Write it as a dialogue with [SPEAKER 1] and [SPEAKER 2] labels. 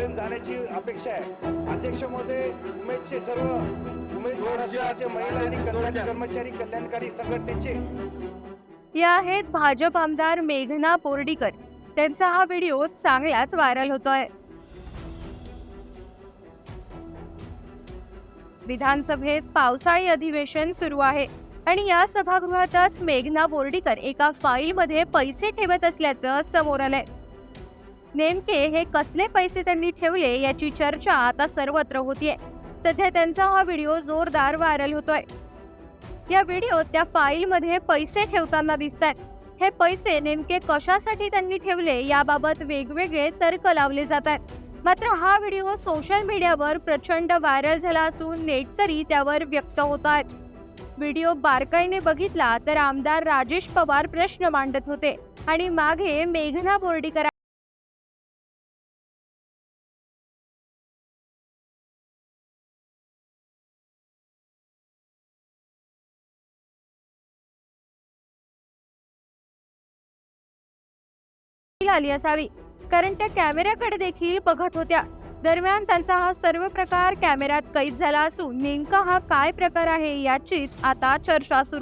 [SPEAKER 1] पर्यंत जाण्याची अपेक्षा आहे. अध्यक्ष महोदय उमेदचे सर्व उमेद महिला आणि कल्याण कर्मचारी कल्याणकारी संघटनेचे.
[SPEAKER 2] या आहेत भाजप आमदार मेघना बोर्डीकर त्यांचा हा व्हिडिओ चांगलाच व्हायरल होतोय. विधानसभेत पावसाळी अधिवेशन सुरू आहे आणि या सभागृहातच मेघना बोर्डीकर एका फाईलमध्ये पैसे ठेवत असल्याचं समोर आलंय. नेमके हे कसले पैसे त्यांनी ठेवले याची चर्चा आता सर्वत्र होतीये. सध्या त्यांचा हा व्हिडिओ जोरदार व्हायरल होतोय. या व्हिडिओत त्या फाईलमध्ये पैसे ठेवताना दिसत आहेत हे पैसे नेमके कशासाठी त्यांनी ठेवले याबाबत वेगवेगळे तर्क लावले जात आहेत मात्र हा व्हिडिओ सोशल मीडियावर प्रचंड व्हायरल झाला असून नेटकरी त्यावर व्यक्त होत आहेत व्हिडिओ बारकाईने बघितला तर आमदार राजेश पवार प्रश्न मांडत होते आणि मागे मेघना बोर्डीकर आली असावी. कारण त्या कॅमेऱ्याकडे देखील बघत होत्या. दरम्यान त्यांचा हा सर्व प्रकार कॅमेऱ्यात कैद झाला असून नेमका हा काय प्रकार आहे याचीच आता चर्चा सुरू